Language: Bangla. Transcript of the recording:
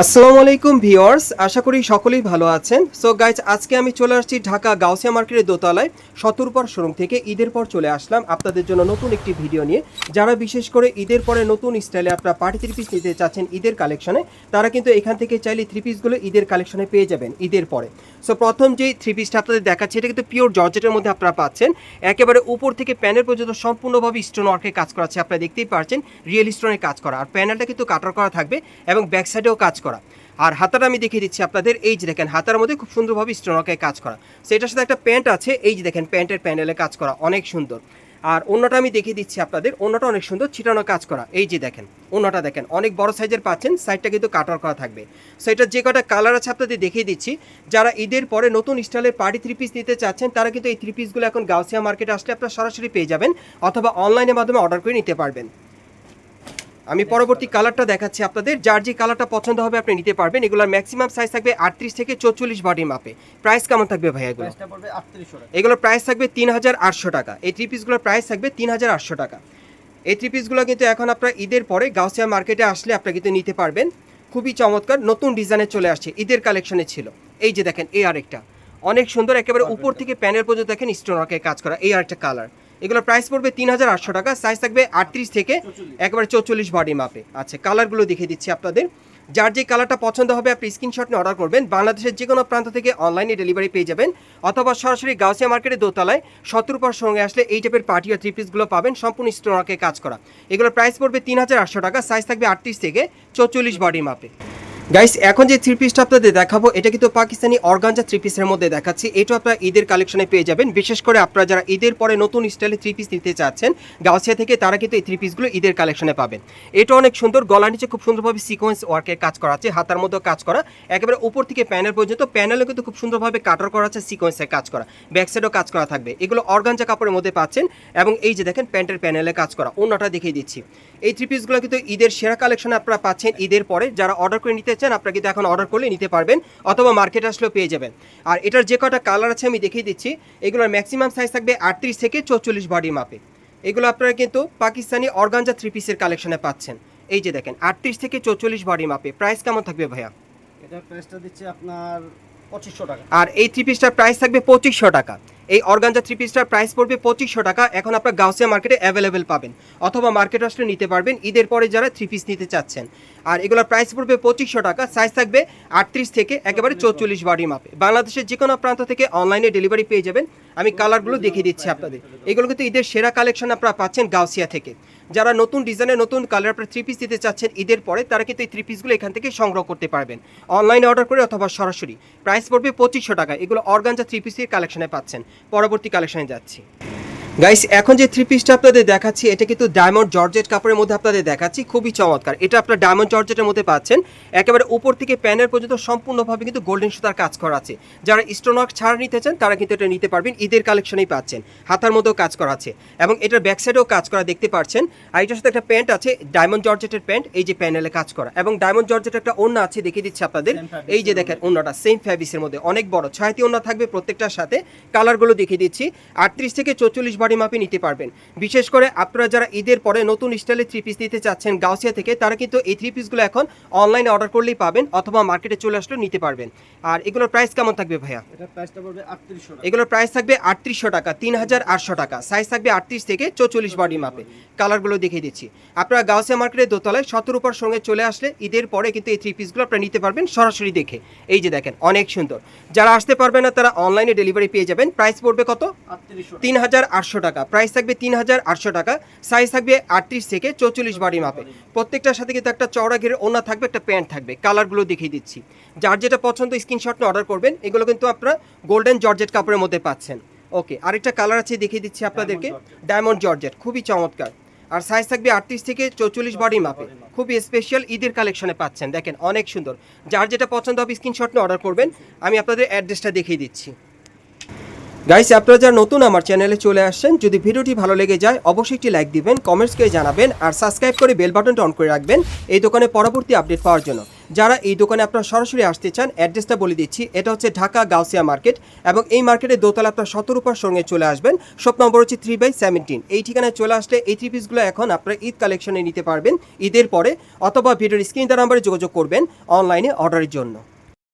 আসসালামু আলাইকুম ভিওয়ার্স আশা করি সকলেই ভালো আছেন। সো গাইজ আজকে আমি চলে আসছি ঢাকা গাউসিয়া মার্কেটের দোতলায় শতরূপার শোরুম থেকে ঈদের পর চলে আসলাম আপনাদের জন্য নতুন একটি ভিডিও নিয়ে। যারা বিশেষ করে ঈদের পরে নতুন স্টাইলে আপনারা পার্টি থ্রি পিস নিতে চাচ্ছেন ঈদের কালেকশনে, তারা কিন্তু এখান থেকে চাইলে থ্রি পিসগুলো ঈদের কালেকশনে পেয়ে যাবেন ঈদের পরে। সো প্রথম যে থ্রি পিসটা আপনাদের দেখাচ্ছি, এটা কিন্তু পিওর জর্জেটের মধ্যে আপনারা পাচ্ছেন। একেবারে উপর থেকে প্যানেল পর্যন্ত সম্পূর্ণভাবে স্টোন ওয়ার্কের কাজ করা আছে, আপনারা দেখতেই পাচ্ছেন রিয়েল স্টোনের কাজ করা। আর প্যানেলটা কিন্তু কাটার করা থাকবে এবং ব্যাক সাইডেও কাজ করা। আর হাতাটা আমি দেখিয়ে দিচ্ছি আপনাদের, এই যে দেখেন, হাতার মধ্যে খুব সুন্দরভাবে স্টোনকে কাজ করা। সেটার সাথে একটা প্যান্ট আছে, এই যে দেখেন প্যান্টের প্যানেলে কাজ করা, অনেক সুন্দর। আর অন্যটা আমি দেখিয়ে দিচ্ছি আপনাদের, অন্যটা অনেক সুন্দর, ছিটানো কাজ করা, এই যে দেখেন, অন্যটা দেখেন, অনেক বড় সাইজের পাচ্ছেন সাইডটা কিন্তু কাটার করা থাকবে। সো এটার যে কটা কালার আছে আপনাদের দেখিয়ে দিচ্ছি, যারা ঈদের পরে নতুন স্টাইলের পার্টি থ্রি পিস নিতে চাচ্ছেন, তারা কিন্তু এই থ্রি পিসগুলো এখন গাউসিয়া মার্কেটে আসলে আপনারা সরাসরি পেয়ে যাবেন, অথবা অনলাইনের মাধ্যমে অর্ডার করে নিতে পারবেন। আমি পরবর্তী কালারটা দেখাচ্ছি আপনাদের। যার যে কালারটা পছন্দ হবে আপনি নিতে পারবেন। এগুলোর ম্যাক্সিমাম সাইজ থাকবে আটত্রিশ থেকে চৌচল্লিশ বডি মাপে প্রাইস কেমন থাকবে ভাই এগুলো? প্রাইসটা পড়বে 3800 টাকা। এগুলোর প্রাইস থাকবে তিন হাজার আটশো টাকা। এই থ্রি পিসগুলোর প্রাইস থাকবে তিন হাজার আটশো টাকা। এই থ্রি পিসগুলো কিন্তু এখন আপনার ঈদের পরে গাউসিয়া মার্কেটে আসলে আপনারা কিন্তু নিতে পারবেন। খুবই চমৎকার নতুন ডিজাইনে চলে আসছে। ঈদের কালেকশনে ছিল। এই যে দেখেন এই আরেকটা। অনেক সুন্দর একেবারে উপর থেকে প্যানেল পর্যন্ত দেখেন স্টোনকে কাজ করা। এই আরেকটা কালার এগুলোর প্রাইস পড়বে তিন হাজার আটশো টাকা সাইজ থাকবে আটত্রিশ থেকে একেবারে চৌচল্লিশ বডি মাপে আচ্ছা কালারগুলো দেখিয়ে দিচ্ছি আপনাদের। যার যে কালারটা পছন্দ হবে, আপনি স্ক্রিনশট নিয়ে অর্ডার করবেন। বাংলাদেশের যে কোনো প্রান্ত থেকে অনলাইনে ডেলিভারি পেয়ে যাবেন। অথবা সরাসরি গাউসিয়া মার্কেটের দোতলায় সতেরোপার সঙ্গে আসলে এই টাইপের পার্টি আর থ্রি পিসগুলো পাবেন, সম্পূর্ণ স্টোনাকে কাজ করা। এগুলোর প্রাইস পড়বে তিন হাজার আটশো টাকা সাইজ থাকবে আটত্রিশ থেকে চৌচল্লিশ বডি মাপে গাইস এখন যে থ্রি পিসটা আপনাদের দেখাবো, এটা কিন্তু পাকিস্তানি অর্গানজা থ্রি পিসের মধ্যে দেখাচ্ছি। এটা আপনারা ঈদের কালেকশনে পেয়ে যাবেন। বিশেষ করে আপনারা যারা ঈদের পরে নতুন স্টাইলে থ্রি পিস নিতে চাচ্ছেন, গাউসিয়া থেকে তারা কিন্তু এই থ্রি পিসগুলো ঈদের কালেকশনে পাবেন। এটা অনেক সুন্দর গলা নিচে খুব সুন্দরভাবে সিকোয়েন্স ওয়ার্কের কাজ করা আছে, হাতার মধ্যেও কাজ করা। একেবারে উপর থেকে প্যানেল পর্যন্ত প্যানেলও কিন্তু খুব সুন্দরভাবে কাটার করা আছে সিকোয়েন্সের কাজ করা। ব্যাক সাইডও কাজ করা থাকবে। এগুলো অর্গানজা কাপড়ের মধ্যে পাচ্ছেন এবং এই যে দেখেন প্যান্টের প্যানেলে কাজ করা। অন্যটা দেখিয়ে দিচ্ছি। এই থ্রি পিসগুলো কিন্তু ঈদের সেরা কালেকশন আপনারা পাচ্ছেন ঈদের পরে। যারা অর্ডার করে নিতে চান আপনারা কিন্তু এখন অর্ডার করলে নিতে পারবেন অথবা মার্কেট আসলেও পেয়ে যাবেন। আর এটার যে কটা কালার আছে আমি দেখিয়ে দিচ্ছি এগুলোর ম্যাক্সিমাম সাইজ থাকবে আটত্রিশ থেকে চৌচল্লিশ বডি মাপে এগুলো আপনারা কিন্তু পাকিস্তানি অর্গানজা থ্রি পিসের কালেকশনে পাচ্ছেন। এই যে দেখেন আটত্রিশ থেকে চৌচল্লিশ বডি মাপে প্রাইস কেমন থাকবে ভাইয়া? এটার প্রাইসটা দিচ্ছে আপনার পঁচিশশো টাকা। আর এই থ্রি পিসটার প্রাইস থাকবে পঁচিশশো টাকা। এই অর্গানজা থ্রি পিসটার প্রাইস পড়বে পঁচিশশো টাকা। এখন আপনার গাউসিয়া মার্কেটে অ্যাভেলেবেল পাবেন। অথবা মার্কেট আসলে নিতে পারবেন। ঈদের পরে যারা থ্রি পিস নিতে চাচ্ছেন। আর এগুলোর প্রাইস পড়বে পঁচিশশো টাকা। সাইজ থাকবে আটত্রিশ থেকে একেবারে চৌচল্লিশ বাড়ি মাপে। বাংলাদেশের যে কোনো প্রান্ত থেকে অনলাইনে ডেলিভারি পেয়ে যাবেন। আমি কালারগুলো দেখিয়ে দিচ্ছি আপনাদের। এগুলো কিন্তু ঈদের সেরা কালেকশন আপনারা পাচ্ছেন গাউসিয়া থেকে। যারা নতুন ডিজাইনের নতুন কালার আপনারা থ্রি পিস দিতে চাচ্ছেন ঈদের পরে, তারা কিন্তু এই থ্রি পিসগুলো এখান থেকে সংগ্রহ করতে পারবেন। অনলাইনে অর্ডার করে অথবা সরাসরি। প্রাইস পড়বে পঁচিশশো টাকা। এগুলো অর্গানজা থ্রি পিসের কালেকশনে পাচ্ছেন। পরবর্তী কালেকশনে যাচ্ছি। গাইস এখন যে থ্রি পিসটা আপনাদের দেখাচ্ছি এটা কিন্তু ডায়মন্ড জর্জেট কাপড়ের মধ্যে আপনাদের দেখাচ্ছি খুবই চমৎকার। এটা আপনার ডায়মন্ড জর্জেটের মধ্যে পাচ্ছেন। একেবারে উপর থেকে প্যানের পর্যন্ত সম্পূর্ণভাবে কিন্তু গোল্ডেন সুতার কাজ করা আছে। যারা স্টোনক ছাড় নিতে চান তারা কিন্তু এটা নিতে পারবেন ঈদের কালেকশনেই পাচ্ছেন। হাতার মধ্যেও কাজ করা আছে। এবং এটার ব্যাক সাইডেও কাজ করা দেখতে পাচ্ছেন। আর এটার সাথে একটা প্যান্ট আছে ডায়মন্ড জর্জেটের প্যান্ট এই যে প্যানেলে কাজ করা। এবং ডায়মন্ড জর্জেটের একটা ওন্না আছে দেখিয়ে দিচ্ছি আপনাদের। এই যে দেখেন ওন্নাটা সেম ফ্যাব্রিক্সের মধ্যে। অনেক বড় ছয়টি ওন্না থাকবে প্রত্যেকটার সাথে। কালারগুলো দেখিয়ে দিচ্ছি। আটত্রিশ থেকে চৌচল্লিশ বাড়ি মাপে নিতে পারবেন। বিশেষ করে আপনারা যারা ঈদের পরে নতুন স্টাইলে থ্রি পিস নিতে চাচ্ছেন গাউসিয়া থেকে তারা কিন্তু এই থ্রি পিসগুলো এখন অনলাইনে অর্ডার করলেই পাবেন অথবা মার্কেটে চলে আসলেও নিতে পারবেন। আর এগুলোর প্রাইস কেমন থাকবে ভাইয়া? এটার প্রাইসটা পড়বে 3800 টাকা। এগুলোর প্রাইস থাকবে আটত্রিশশো টাকা তিন হাজার আটশো টাকা। সাইজ থাকবে আটত্রিশ থেকে চৌচল্লিশ বডি মাপে। কালারগুলো দেখিয়ে দিচ্ছি। আপনারা গাউসিয়া মার্কেটের দোতলায় সতেরোপার সঙ্গে চলে আসলে ঈদের পরে কিন্তু এই থ্রি পিসগুলো আপনারা নিতে পারবেন সরাসরি দেখে। এই যে দেখেন অনেক সুন্দর। যারা আসতে পারবে না তারা অনলাইনে ডেলিভারি পেয়ে যাবেন। প্রাইস পড়বে কত? তিন হাজার আটশো টাকা। প্রাইস থাকবে তিন হাজার আটশো টাকা। সাইজ থাকবে আটত্রিশ থেকে চৌচল্লিশ বাড়ি মাপে প্রত্যেকটার সাথে কিন্তু একটা চওড়া ঘেরের ওনা থাকবে একটা প্যান্ট থাকবে। কালারগুলো দেখিয়ে দিচ্ছি। যার যেটা পছন্দ স্ক্রিনশট নিয়ে অর্ডার করবেন এগুলো কিন্তু আপনারা গোল্ডেন জর্জেট কাপড়ের মধ্যে পাচ্ছেন। ওকে আরেকটা কালার আছে দেখিয়ে দিচ্ছি আপনাদেরকে। ডায়মন্ড জর্জেট খুবই চমৎকার। আর সাইজ থাকবে আটত্রিশ থেকে চৌচল্লিশ বডি মাপে খুবই স্পেশাল ঈদের কালেকশনে পাচ্ছেন। দেখেন অনেক সুন্দর। যার যেটা পছন্দ হবে স্ক্রিনশট নিয়ে অর্ডার করবেন। আমি আপনাদের অ্যাড্রেসটা দেখিয়ে দিচ্ছি। গাইস আপনারা যারা নতুন আমার চ্যানেলে চলে আসছেন, যদি ভিডিওটি ভালো লেগে যায়, অবশ্যই একটি লাইক দিবেন কমেন্টস করে জানাবেন, আর সাবস্ক্রাইব করে বেল বাটনটা অন করে রাখবেন এই দোকানে পরবর্তী আপডেট পাওয়ার জন্য। যারা এই দোকানে আপনারা সরাসরি আসতে চান অ্যাড্রেসটা বলে দিচ্ছি, এটা হচ্ছে ঢাকা গাউসিয়া মার্কেট এবং এই মার্কেটে দোতলা আপনার শতরূপার সঙ্গে চলে আসবেন। শপ নম্বর হচ্ছে থ্রি বাই সেভেন্টিন এই ঠিকানায় চলে আসলে এই থ্রি পিসগুলো এখন আপনারা ঈদ কালেকশনে নিতে পারবেন, ঈদের পরে, অথবা ভিডিওর স্ক্রিন নাম্বারে যোগাযোগ করবেন অনলাইনে অর্ডারের জন্য।